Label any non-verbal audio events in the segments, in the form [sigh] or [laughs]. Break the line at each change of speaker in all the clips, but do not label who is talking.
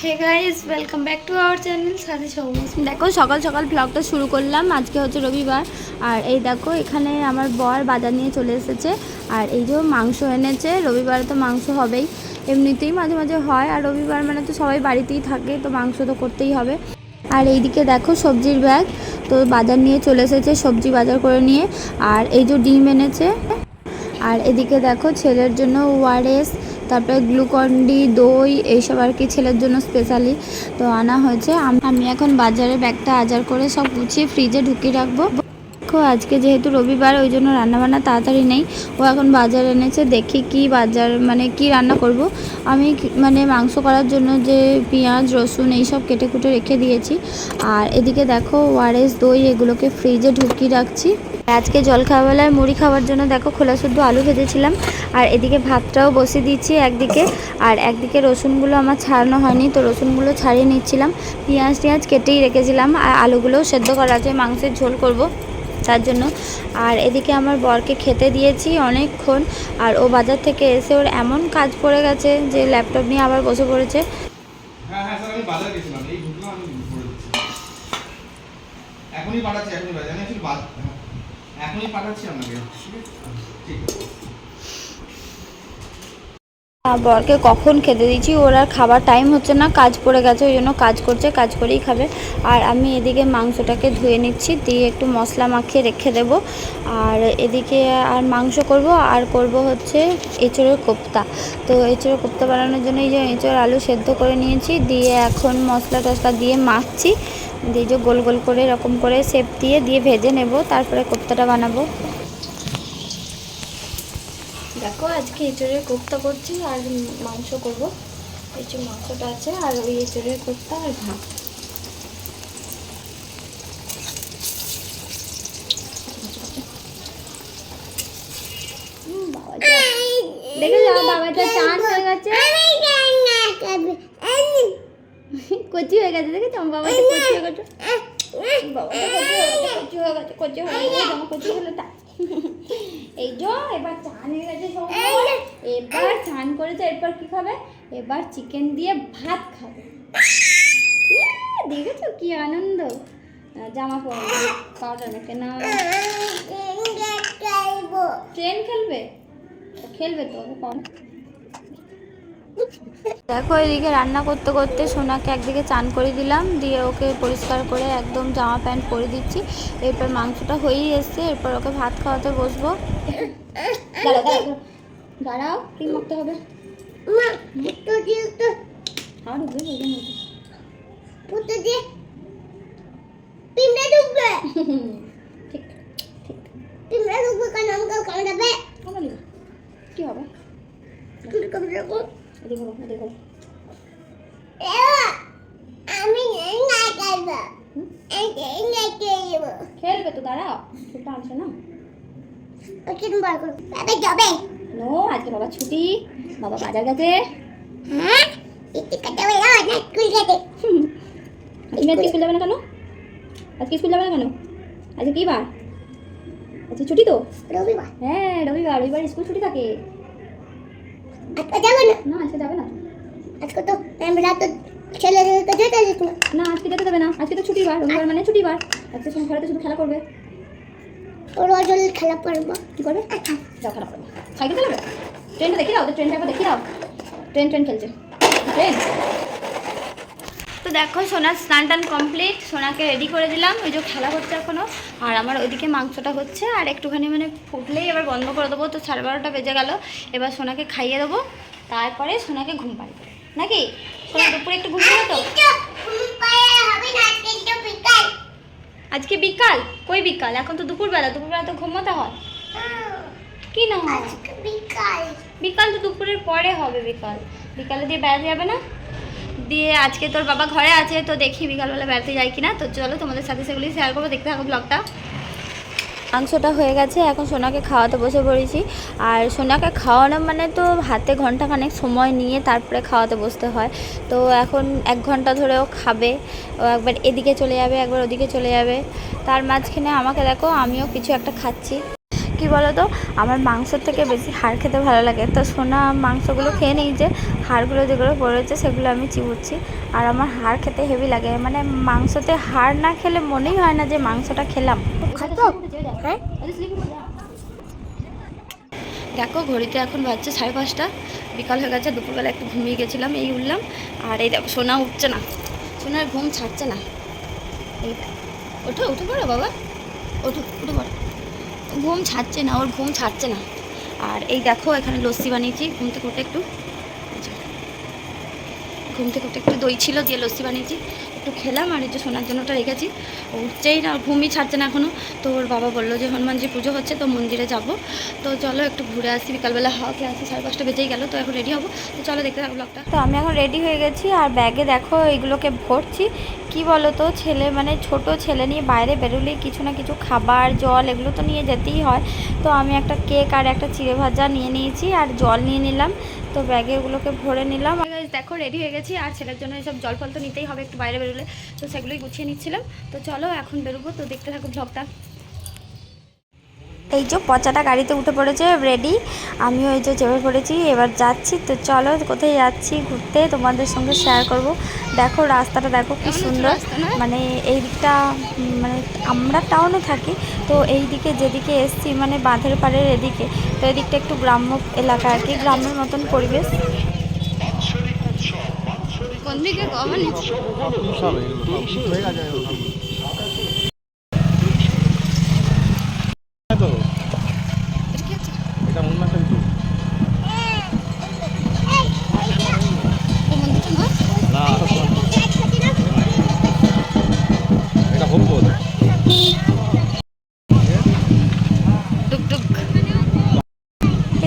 Hey welcome back to our channel সাথে
দেখো, সকাল সকাল ব্লগটা শুরু করলাম, আজকে হচ্ছে রবিবার। আর এই দেখো, এখানে আমার বর বাজার নিয়ে চলে এসেছে। আর এই যে মাংস এনেছে, রবিবারে তো মাংস হবেই। এমনিতেই মাঝে মাঝে হয়, আর রবিবার মানে তো সবাই বাড়িতেই থাকে, তো মাংস তো করতেই হবে। আর এইদিকে দেখো, সবজির ব্যাগ তো বাজার নিয়ে চলে এসেছে, সবজি বাজার করে নিয়ে। আর এই যে ডিম এনেছে। আর এদিকে দেখো, ছেলের জন্য ওয়ারেস তারপরে গ্লুকন্ডি দই, এইসব আর কি ছেলের জন্য স্পেশালি তো আনা হয়েছে। আমি এখন বাজারে ব্যাগটা আজার করে সব গুছিয়ে ফ্রিজে ঢুকিয়ে রাখব। দেখো, আজকে যেহেতু রবিবার, ওই জন্য রান্নাবান্না তাড়াতাড়ি নেই। ও এখন বাজার এনেছে, দেখি কি বাজার মানে কি রান্না করব। আমি মানে মাংস করার জন্য যে পেঁয়াজ, রসুন, এইসব কেটে কুটে রেখে দিয়েছি। আর এদিকে দেখো, ওয়ারেস দই, এগুলোকে ফ্রিজে ঢুকিয়ে রাখছি। আজকে জলখাবারবেলায় মুড়ি খাওয়ার জন্য দেখো, খোলা শুদ্ধ আলু ভেজেছিলাম। আর এদিকে ভাতটাও বসিয়ে দিচ্ছি একদিকে। আর একদিকে রসুনগুলো আমার ছাড়ানো হয়নি, তো রসুনগুলো ছাড়িয়ে নিচ্ছিলাম। পেঁয়াজ টিয়াজ কেটেই রেখেছিলাম, আর আলুগুলোও সেদ্ধ করা আছে, মাংসের ঝোল করব। তার জন্য। আর এদিকে আমার বরকে খেতে দিয়েছি অনেকক্ষণ। আর ও বাজার থেকে এসে ওর এমন কাজ পড়ে গেছে যে ল্যাপটপ নিয়ে আবার বসে পড়েছে।
হ্যাঁ হ্যাঁ এখনই পাঠাচ্ছি এখনই বাজ- হ্যাঁ, এখনই পাঠাচ্ছি আপনাকে। ঠিক আছে।
বরকে কখন খেতে দিচ্ছি ওর আর খাবার টাইম হচ্ছে না, কাজ পড়ে গেছে, ওই জন্য কাজ করছে, কাজ করেই খাবে। আর আমি এদিকে মাংসটাকে ধুয়ে নিচ্ছি, দিয়ে একটু মশলা মাখিয়ে রেখে দেব। আর এদিকে আর মাংস করব, আর করব হচ্ছে এঁচড়ের কোপ্তা। তো এঁচড়ের কোপ্তা বানানোর জন্য এই যে এঁচড় আলু সেদ্ধ করে নিয়েছি, দিয়ে এখন মশলা টশলা দিয়ে মাখছি। দিয়ে যে গোল গোল করে এরকম করে সেপ দিয়ে দিয়ে ভেজে নেব, তারপরে কোপ্তাটা বানাবো।
দেখো, আজকে এঁচড়ের কোপ্তা করছি আর মাংস করব। এই মাংসটা আছে আর ওই এঁচড়ের কোপ্তা আর ভাত। দেখে কচি হয়ে গেছে, দেখেছ? বাবাটা কচি হয়ে গেছে। কচি হয়ে গেছে, কচি হয়ে গেছে, কচি হয়ে গেছে তা। এই যো এবার চান হয়ে গেছে এবার চান করেছে এরপর কি খাবে? এবার চিকেন দিয়ে ভাত খাবে। দেখেছ কি আনন্দ? জামা পরবে পাউডার মেখে না। ট্রেন খেলবে। খেলবে? তো
দেখো এদিকে রান্না করতে করতে সোনাকে একদিকে চান করে দিলাম দিয়ে ওকে পরিষ্কার করে একদম জামা প্যান্ট পরে দিচ্ছি। এরপর মাংসটা হয়েই এসছে এরপর ওকে ভাত খাওয়াতে বসবো।
দাঁড়াও কি মাখতে হবে? ঢুকবে [laughs] বলবেন না। ঠিক ঠিক কামড়ালি না। কি হবে এদিকে বলো, এদিকে বলো। খেলবে তো দাঁড়াও ছোটটা আনছে না নো আজকে বাবা ছুটি বাবা বাজার গেছে তুমি আজকে স্কুল যাবে না কেন আজকে স্কুল যাবে না কেন আজকে কি বার আজকে ছুটি তো
রবিবার
হ্যাঁ রবিবার রবিবার স্কুল ছুটি থাকে
আজকে যাব না।
না আজকে যাবে না
আজকে তো আমরা তো ছেলেদেরকে যেতে দিত না।
না আজকে যেতে দেবে না। আজকে তো ছুটি বার রবিবার মানে ছুটি বার। আজকে তুমি ঘরে তো শুধু খেলা করবে।
রোজ রোজ খেলা করব?
কি করবে যাও খেলা করবে। সাইকেল চালাবে? ট্রেনটা দেখি দাও ট্রেনটা একবার দেখি দাও। ট্রেন ট্রেন খেলছে। ট্রেন?
তো দেখো সোনার স্নান টান কমপ্লিট সোনাকে রেডি করে দিলাম। ওই যে খেলা হচ্ছে এখনও আর আমার ওইদিকে মাংসটা হচ্ছে। আর একটুখানি মানে ফুটলেই এবার বন্ধ করে দেবো। তো সাড়ে বারোটা বেজে গেল। এবার সোনাকে খাইয়ে দেবো। তারপরে সোনাকে ঘুম পাড়বে নাকি? সোনা দুপুরে একটু তো?
না কিন্তু বিকাল।
আজকে বিকাল? কই বিকাল? এখন তো দুপুরবেলা। দুপুরবেলা তো ঘুমোতে হয়। কি না
বিকাল।
বিকাল তো দুপুরের পরে হবে বিকাল। বিকালে দিয়ে বেড়াতে যাবে না? দিয়ে আজকে তোর বাবা ঘরে আছে, তো দেখি বিকালবেলা বেড়াতে যাই কিনা। তো চলো তোমাদের সাথে সেগুলি শেয়ার করব। দেখতে থাকো ব্লগটা মাংসটা হয়ে গেছে, এখন সোনাকে খাওয়াতে বসে পড়েছি। আর সোনাকে খাওয়ানো মানে তো হাতে ঘণ্টা ঘন্টাখানেক সময় নিয়ে তারপরে খাওয়াতে বসতে হয়। তো এখন এক ঘণ্টা ধরেও খাবে, ও একবার এদিকে চলে যাবে, একবার ওদিকে চলে যাবে। তার মাঝখানে আমাকে দেখো, আমিও কিছু একটা খাচ্ছি। কী বলো তো আমার মাংসর থেকে বেশি হাড় খেতে ভালো লাগে। তো সোনা মাংসগুলো খেয়ে নিই যে, হাড়গুলো যেগুলো পড়েছে সেগুলো আমি চিবুচ্ছি। আর আমার হাড় খেতে হেভি লাগে। মানে মাংসতে হাড় না খেলে মনেই হয় না যে মাংসটা খেলাম।
হ্যাঁ?
দেখো, ঘড়িতে এখন বাজছে সাড়ে পাঁচটা। বিকাল হয়ে গেছে, দুপুরবেলা একটু ঘুমিয়ে গেছিলাম, এই উঠলাম। আর এই দেখো, সোনা উঠছে না। সোনার ঘুম ছাড়ছে না। এই ওঠো, উঠে পড়ো বাবা। ওঠো, উঠে পড়ো। ঘুম ছাড়ছে না, ওর ঘুম ছাড়ছে না। আর এই দেখো, এখানে লস্যি বানিয়েছি। ঘুম থেকে উঠে একটু ঘুম থেকে উঠে একটু দই ছিল, দিয়ে লস্যি বানিয়েছি। একটু খেলাম আর এই যে জন্য ওটা রেখেছি। উঠছেই না, ঘুমই ছাড়ছে না এখনও তো ওর বাবা বলল যে হনুমানজি পুজো হচ্ছে, তো মন্দিরে যাব। তো চলো একটু ঘুরে আসি, বিকালবেলা হাওয়া আসি, সাড়ে পাঁচটা বেজেই গেল, তো এখন রেডি হব। তো চলো দেখতে থাকো ব্লগটা তো আমি এখন রেডি হয়ে গেছি আর ব্যাগে দেখো এইগুলোকে ভরছি। কি বলো তো ছেলে মানে ছোট ছেলে নিয়ে বাইরে বেরোলেই কিছু না কিছু খাবার, জল এগুলো তো নিয়ে যেতেই হয়। তো আমি একটা কেক আর একটা চিড়ে ভাজা নিয়ে নিয়েছি আর জল নিয়ে নিলাম। তো ব্যাগে ওগুলোকে ভরে নিলাম। দেখো রেডি হয়ে গেছি আর ছেলের জন্য এসব জল ফল তো নিতেই হবে, একটু বাইরে বেরোলে তো সেগুলোই গুছিয়ে নিচ্ছিলাম। তো চলো এখন বেরোবো। তো দেখতে থাকো ব্লগটা এই যে পচাটা গাড়িতে উঠে পড়েছে রেডি আমিও এই যে চেপে পড়েছি এবার যাচ্ছি। তো চলো কোথায় যাচ্ছি ঘুরতে তোমাদের সঙ্গে শেয়ার করব। দেখো রাস্তাটা দেখো কি সুন্দর। মানে এই দিকটা মানে আমরা টাউনে থাকি তো এই দিকে যেদিকে এসছি মানে বাঁধের পাড়ের এদিকে তো এদিকটা একটু গ্রাম্য এলাকা আর কি গ্রামের মতন পরিবেশ। কোন দিকে কখন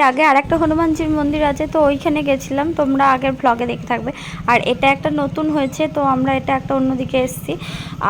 এর আগে আরেকটা হনুমানজির মন্দির আছে, তো ওইখানে গেছিলাম। তোমরা আগের ব্লগে দেখে থাকবে। আর এটা একটা নতুন হয়েছে, তো আমরা এটা একটা অন্যদিকে এসেছি।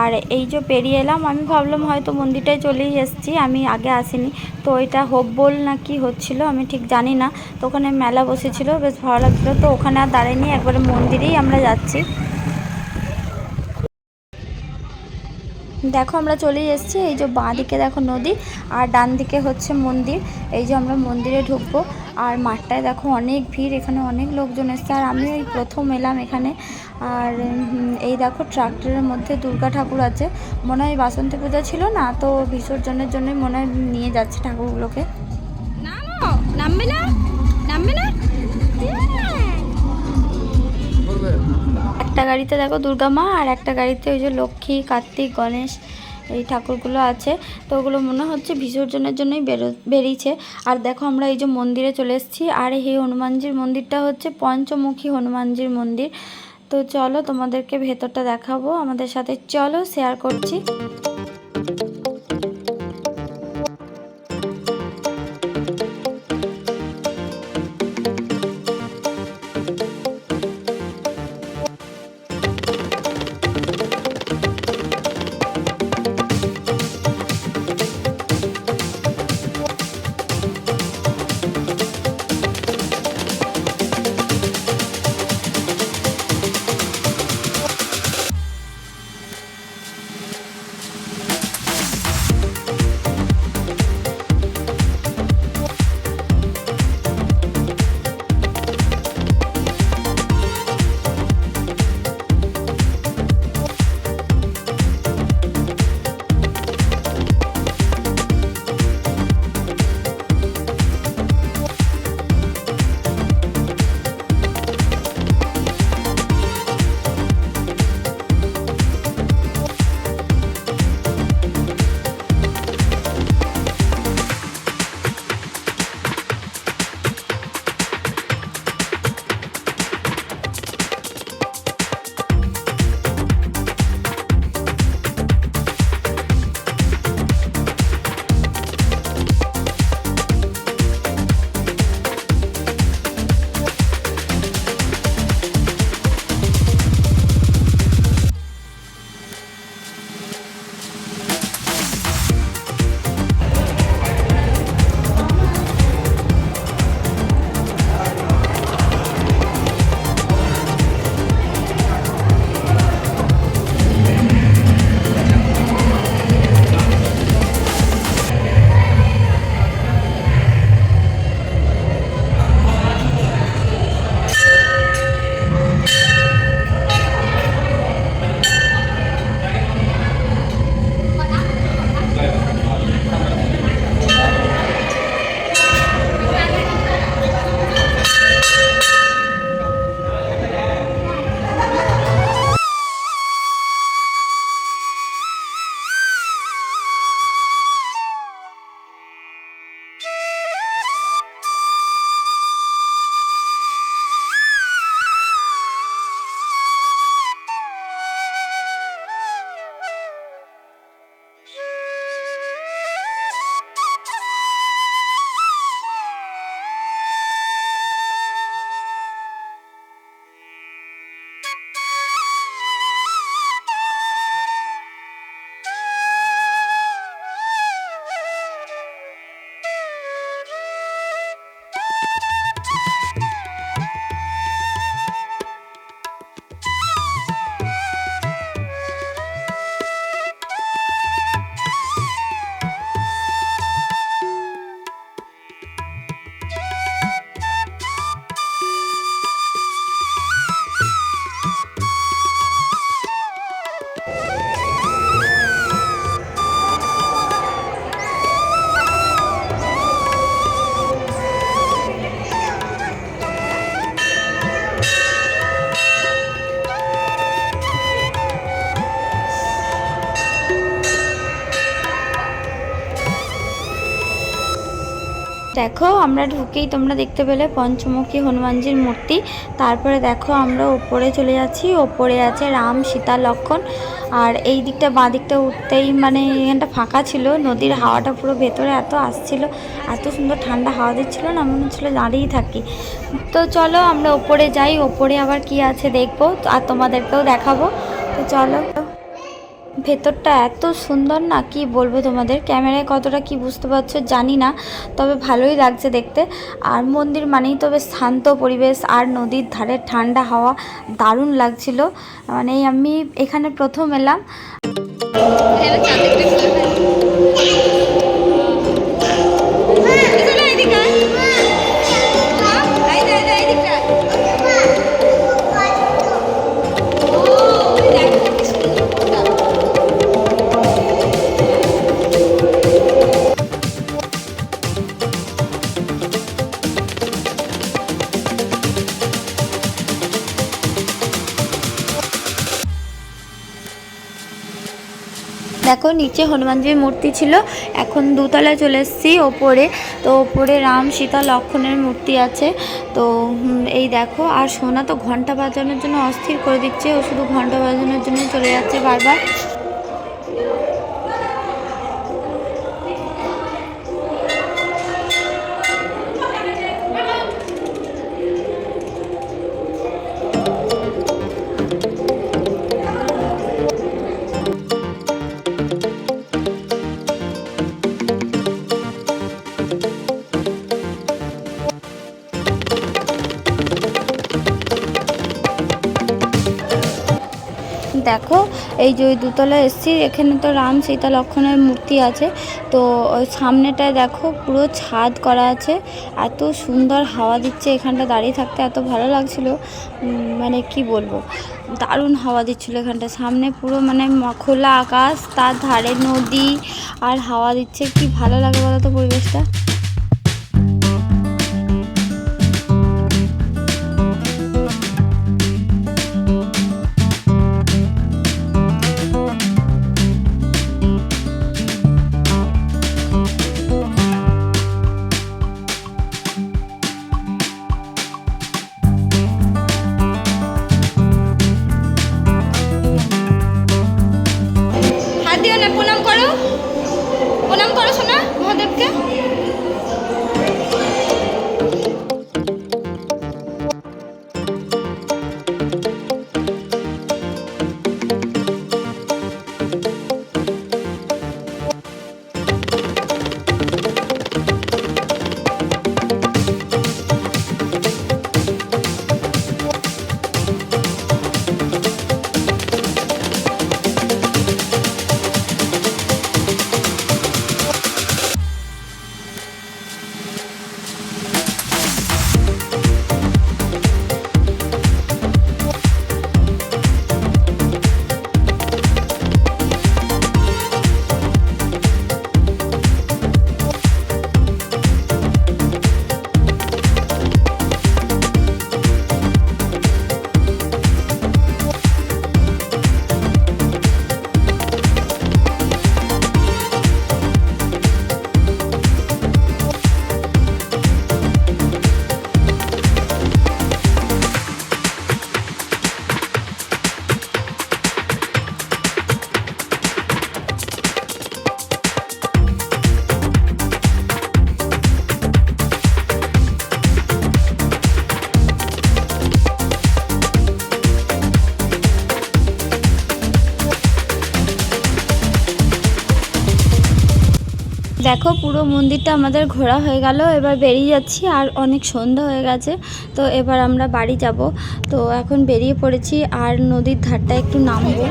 আর এই যে পেরিয়ে এলাম, আমি ভাবলাম হয়তো মন্দিরটায় চলেই এসেছি, আমি আগে আসিনি। তো এটা হোব্বল না কি হচ্ছিল, আমি ঠিক জানি না। তো ওখানে মেলা বসেছিল, বেশ ভালো লাগছিল। তো ওখানে আর দাঁড়াইনি, একবারে মন্দিরেই আমরা যাচ্ছি। দেখো আমরা চলেই এসেছি, এই যে বাঁ দিকে দেখো নদী আর ডান দিকে হচ্ছে মন্দির, এই যে আমরা মন্দিরে ঢুকবো আর মাঠটায় দেখো অনেক ভিড়, এখানে অনেক লোকজন এসছে আর আমি এই প্রথম এলাম এখানে আর এই দেখো ট্রাক্টরের মধ্যে দুর্গা ঠাকুর আছে, মনে হয় বাসন্তী পূজা ছিল না তো বিসর্জনের জন্যই মনে হয় নিয়ে যাচ্ছে ঠাকুরগুলোকে। নামবে না নামবে না? একটা গাড়িতে দেখো দুর্গা মা, আর একটা গাড়িতে ওই যে লক্ষ্মী, কার্তিক, গণেশ এই ঠাকুরগুলো আছে। তো ওগুলো মনে হচ্ছে বিসর্জনের জন্যই বেরো, বেরিয়েছে। আর দেখো আমরা এই যে মন্দিরে চলে এসেছি, আর এই হনুমানজির মন্দিরটা হচ্ছে পঞ্চমুখী হনুমানজির মন্দির। তো চলো তোমাদেরকে ভেতরটা দেখাবো, আমাদের সাথে চলো শেয়ার করছি। দেখো, আমরা ঢুকেই তোমরা দেখতে পেলে পঞ্চমুখী হনুমানজির মূর্তি। তারপরে দেখো, আমরা ওপরে চলে যাচ্ছি। ওপরে আছে রাম সীতা লক্ষণ। আর এই দিকটা বাঁ দিকটা উঠতেই মানে এখানটা ফাঁকা ছিল। নদীর হাওয়াটা পুরো ভেতরে এত আসছিল, এত সুন্দর ঠান্ডা হাওয়া দিচ্ছিল না, মনে হচ্ছিল দাঁড়িয়েই থাকি। তো চলো আমরা ওপরে যাই। ওপরে আবার কি আছে দেখব, আর তোমাদেরকেও দেখাবো। তো চলো। ভেতরটা এত সুন্দর না? কি বলব তোমাদের? ক্যামেরায় কতটা কি বুঝতে পারছ জানি না, তবে ভালোই লাগছে দেখতে। আর মন্দির মানেই তবে শান্ত পরিবেশ, আর নদীর ধারে ঠান্ডা হাওয়া দারুণ লাগছিল। মানে আমি এখানে প্রথম এলাম। দেখো, নিচে হনুমানজির মূর্তি ছিল। এখন দুতলায় চলে এসেছি, ওপরে। তো ওপরে রাম সীতা লক্ষণের মূর্তি আছে। তো এই দেখো, আর সোনা তো ঘণ্টা বাজানোর জন্য অস্থির করে দিচ্ছে। ও শুধু ঘণ্টা বাজানোর জন্য চলে যাচ্ছে বারবার। এই যে ওই দুতলায় এসেছি, এখানে তো রাম সীতা লক্ষণের মূর্তি আছে। তো ওই সামনেটায় দেখো পুরো ছাদ করা আছে। এত সুন্দর হাওয়া দিচ্ছে এখানটা দাঁড়িয়ে থাকতে, এত ভালো লাগছিল। মানে কি বলব? দারুণ হাওয়া দিচ্ছিল এখানটা। সামনে পুরো মানে খোলা আকাশ, তার ধারে নদী আর হাওয়া দিচ্ছে। কি ভালো লাগে বলো তো পরিবেশটা? দেখো পুরো মন্দিরটা আমাদের ঘোরা হয়ে গেল এবার বেরিয়ে যাচ্ছি আর অনেক সন্ধ্যা হয়ে গেছে তো এবার আমরা বাড়ি যাব। তো এখন বেরিয়ে পড়েছি আর নদীর ধারটা একটু নামবো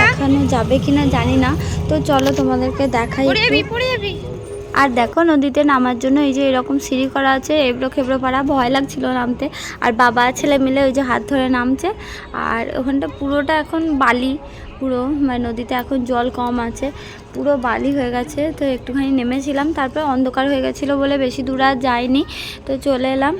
দেখানো যাবে কিনা জানি না তো চলো তোমাদেরকে দেখাই আর দেখো নদীতে নামার জন্য এই যে এরকম সিঁড়ি করা আছে এবড়ো খেবড়ো পাড়া ভয় লাগছিল নামতে আর বাবা ছেলে মিলে ওই যে হাত ধরে নামছে আর ওখানটা পুরোটা এখন বালি পুরো মানে নদীতে এখন জল কম আছে পুরো বালি হয়ে গেছে তো একটুখানি নেমেছিলাম তারপর অন্ধকার হয়ে গেছিল বলে বেশি দূর আর যাইনি তো চলে এলাম।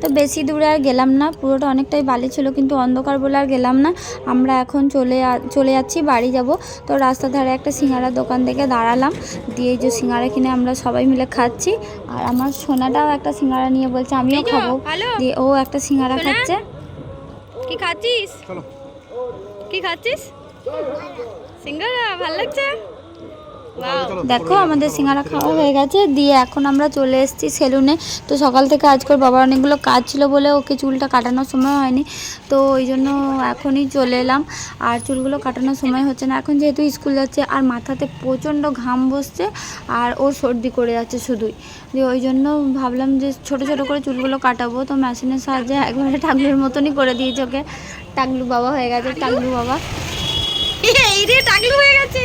তো বেশি দূরে আর গেলাম না পুরোটা অনেকটাই বালি ছিল কিন্তু অন্ধকার বলে আর গেলাম না। আমরা এখন চলে চলে যাচ্ছি বাড়ি যাব। তো রাস্তার ধারে একটা সিঙ্গারার দোকান থেকে দাঁড়ালাম দিয়ে যে সিঙ্গারা কিনে আমরা সবাই মিলে খাচ্ছি। আর আমার সোনাটাও একটা সিঙ্গারা নিয়ে বলছে আমিও খাব। দিয়ে ও একটা সিঙ্গারা খাচ্ছে। কি খাচ্ছিস? কি খাচ্ছিস? সিঙ্গারা ভালো লাগছে? দেখো আমাদের সিঙ্গারা খাওয়া হয়ে গেছে দিয়ে এখন আমরা চলে এসেছি সেলুনে। তো সকাল থেকে আজকের বাবার অনেকগুলো কাজ ছিল বলে ওকে চুলটা কাটানোর সময় হয়নি। তো ওই জন্য এখনই চলে এলাম। আর চুলগুলো কাটানোর সময় হচ্ছে না এখন যেহেতু স্কুল যাচ্ছে আর মাথাতে প্রচণ্ড ঘাম বসছে আর ওর সর্দি করে যাচ্ছে শুধুই। দিয়ে ওই জন্য ভাবলাম যে ছোট ছোট করে চুলগুলো কাটাবো তো মেশিনের সাহায্যে একবারে টাগলুর মতনই করে দিয়েছে ওকে। টাগলু বাবা হয়ে গেছে টাগলু বাবা। এই রে টাগলু হয়ে গেছে।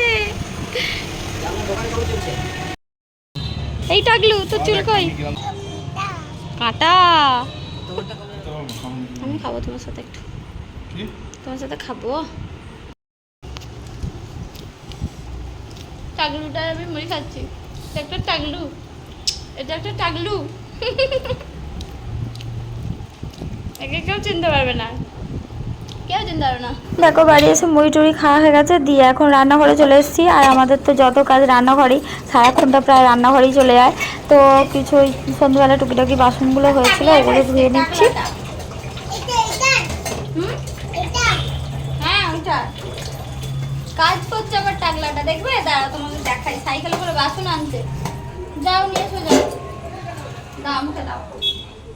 এই টাগলু তোর চুল কই? কাটা। আমি খাব তোমার সাথে একটু। তোমার সাথে খাব। টাগলুটার আমি মুড়ি খাচ্ছি। এটা একটা টাগলু। এটা একটা টাগলু। একে কেউ চিনতে পারবে না কেউ চিনতে পারবে না দেখো বাড়ি এসে মুড়ি টুড়ি খাওয়া হয়ে গেছে দিয়ে এখন রান্নাঘরে চলে এসেছি। আর আমাদের তো যত কাজ রান্নাঘরেই সারাক্ষণটা প্রায় রান্নাঘরেই চলে যায়। তো কিছু ওই সন্ধ্যেবেলা টুকিটাকি বাসনগুলো হয়েছিল ওগুলো ধুয়ে নিচ্ছি। হ্যাঁ কাজ করছে আবার টাকলাটা। দেখবে? দাঁড়াও তোমাকে দেখাই। সাইকেল করে বাসন আনতে যাও নিয়ে এসো যাও। দাও আমাকে দাও।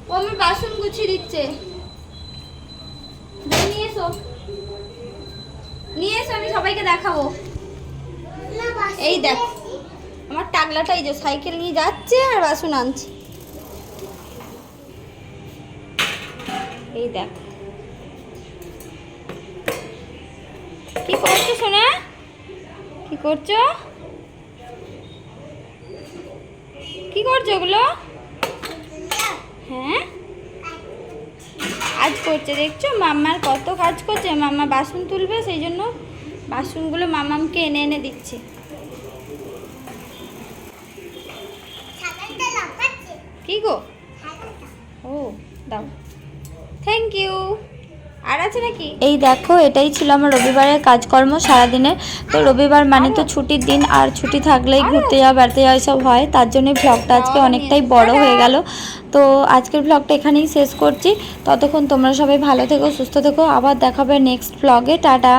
ও আমার বাসন গুছিয়ে দিচ্ছে। এসো। নিয়ে এসো, আমি সবাইকে দেখাবো। এই দেখ, আমার টাকলাটা এই যে সাইকেল নিয়ে যাচ্ছে আর বাসন আনছে। এই দেখ। কি করছ সোনা? কি করছ? কি করছ ওগুলো? হ্যাঁ? কাজ করছে দেখছ? মাম্মার কত কাজ করছে। মাম্মা বাসন তুলবে সেই জন্য বাসনগুলো মামামকে এনে এনে দিচ্ছে। কি গো? ও দাও। থ্যাংক ইউ আর আছে নাকি? এই দেখো এটাই ছিল আমার রবিবারের কাজকর্ম সারাদিনের তো রবিবার মানে তো ছুটির দিন আর ছুটি থাকলেই ঘুরতে যাওয়া বেড়াতে যাওয়া সব হয়। তার জন্য ব্লগটা আজকে অনেকটাই বড় হয়ে গেল। তো আজকের ব্লগটা এখানেই শেষ করছি। ততক্ষণ তোমরা সবাই ভালো থেকো সুস্থ থেকো। আবার দেখাবে নেক্সট ব্লগে টাটা।